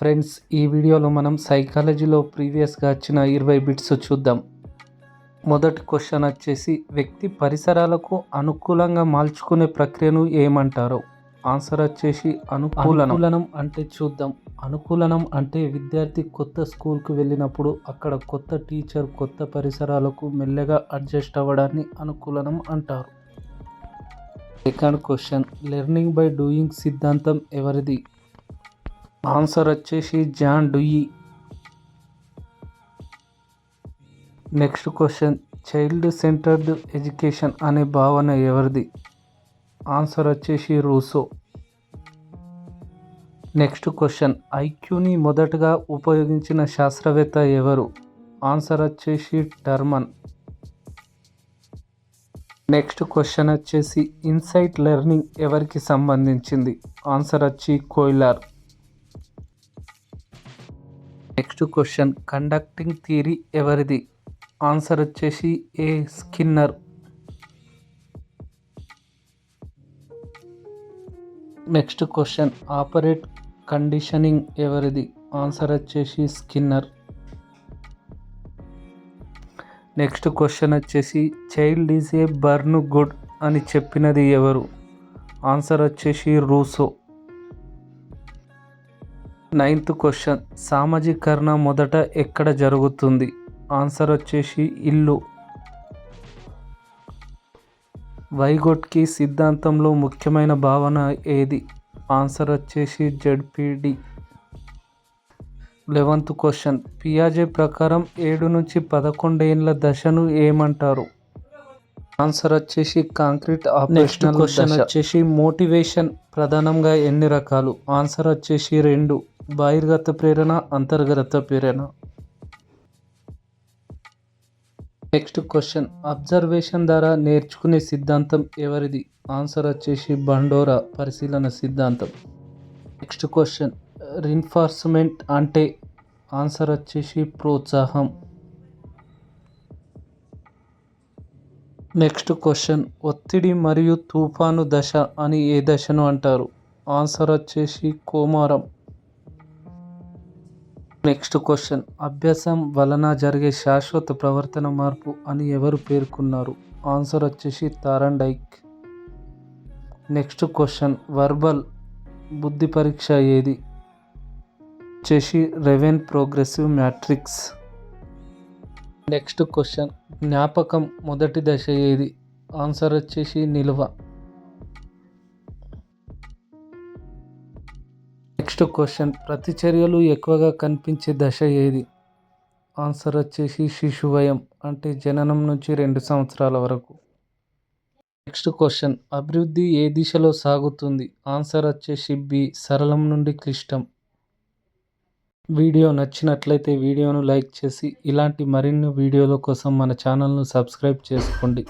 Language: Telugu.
ఫ్రెండ్స్ ఈ వీడియోలో మనం సైకాలజీలో ప్రీవియస్గా వచ్చిన ఇరవై బిట్స్ చూద్దాం. మొదటి క్వశ్చన్ వచ్చేసి వ్యక్తి పరిసరాలకు అనుకూలంగా మార్చుకునే ప్రక్రియను ఏమంటారు? ఆన్సర్ వచ్చేసి అనుకూలనం. అనుకూలనం అంటే చూద్దాం. అనుకూలనం అంటే విద్యార్థి కొత్త స్కూల్కి వెళ్ళినప్పుడు అక్కడ కొత్త టీచర్ కొత్త పరిసరాలకు మెల్లగా అడ్జస్ట్ అవ్వడాన్ని అనుకూలనం అంటారు. Second question learning by doing సిద్ధాంతం ఎవరిది? ఆన్సర్ వచ్చేసి John Dewey. Next question child centred education అనే భావన ఎవరిది? ఆన్సర్ వచ్చేసి రూసో. నెక్స్ట్ క్వశ్చన్ ఐక్యూని మొదటగా ఉపయోగించిన శాస్త్రవేత్త ఎవరు? ఆన్సర్ వచ్చేసి టర్మన్. నెక్స్ట్ క్వశ్చన్ వచ్చేసి ఇన్సైట్ లెర్నింగ్ ఎవరికి సంబంధించింది? ఆన్సర్ వచ్చి Kohler. Next question conducting theory ఎవరిది? ఆన్సర్ వచ్చేసి A. Skinner. Next question operate conditioning ఎవరిది? ఆన్సర్ వచ్చేసి స్కిన్నర్. నెక్స్ట్ క్వశ్చన్ వచ్చేసి child is a born good అని చెప్పినది ఎవరు? ఆన్సర్ వచ్చేసి రూసో. Ninth question. సామాజీకరణ మొదట ఎక్కడ జరుగుతుంది? ఆన్సర్ వచ్చేసి ఇల్లు. వైగొట్కి సిద్ధాంతంలో ముఖ్యమైన భావన ఏది? ఆన్సర్ వచ్చేసి జెడ్పిడి. Eleventh question. పియాజే ప్రకారం ఏడు నుంచి పదకొండేళ్ళ దశను ఏమంటారు? ఆన్సర్ వచ్చేసి కాంక్రీట్ ఆపరేషనల్ క్వశ్చన్ వచ్చేసి మోటివేషన్ ప్రధానంగా ఎన్ని రకాలు? ఆన్సర్ వచ్చేసి రెండు. బహిర్గత ప్రేరణ అంతర్గత ప్రేరణ. నెక్స్ట్ క్వశ్చన్ అబ్జర్వేషన్ ద్వారా నేర్చుకునే సిద్ధాంతం ఎవరిది? ఆన్సర్ వచ్చేసి బండోరా పరిశీలన సిద్ధాంతం. నెక్స్ట్ క్వశ్చన్ రిన్ఫార్స్మెంట్ అంటే ఆన్సర్ వచ్చేసి ప్రోత్సాహం. నెక్స్ట్ క్వశ్చన్ ఒత్తిడి మరియు తుఫాను దశ అని ఏ దశను అంటారు? ఆన్సర్ వచ్చేసి కోమారం. Next question. అభ్యాసం వలన జరిగే శాశ్వత ప్రవర్తన మార్పు అని ఎవరు పేర్కొన్నారు? ఆన్సర్ వచ్చేసి తారండైక్ నెక్స్ట్ క్వశ్చన్. వర్బల్ బుద్ధి పరీక్ష ఏది? వచ్చేసి Raven progressive matrix. Next question. జ్ఞాపకం మొదటి దశ ఏది? ఆన్సర్ వచ్చేసి నిల్వ. Next question. ప్రతిచర్యలు ఎక్కువగా కనిపించే దశ ఏది? ఆన్సర్ వచ్చేసి శిశువయం అంటే జననం నుంచి రెండు సంవత్సరాల వరకు. Next question. అభివృద్ధి ఏ దిశలో సాగుతుంది? ఆన్సర్ వచ్చేసి బి సరళం నుండి క్లిష్టం. వీడియో నచ్చినట్లయితే వీడియోను లైక్ చేసి ఇలాంటి మరిన్ని వీడియోల కోసం మన ఛానల్ను సబ్స్క్రైబ్ చేసుకోండి.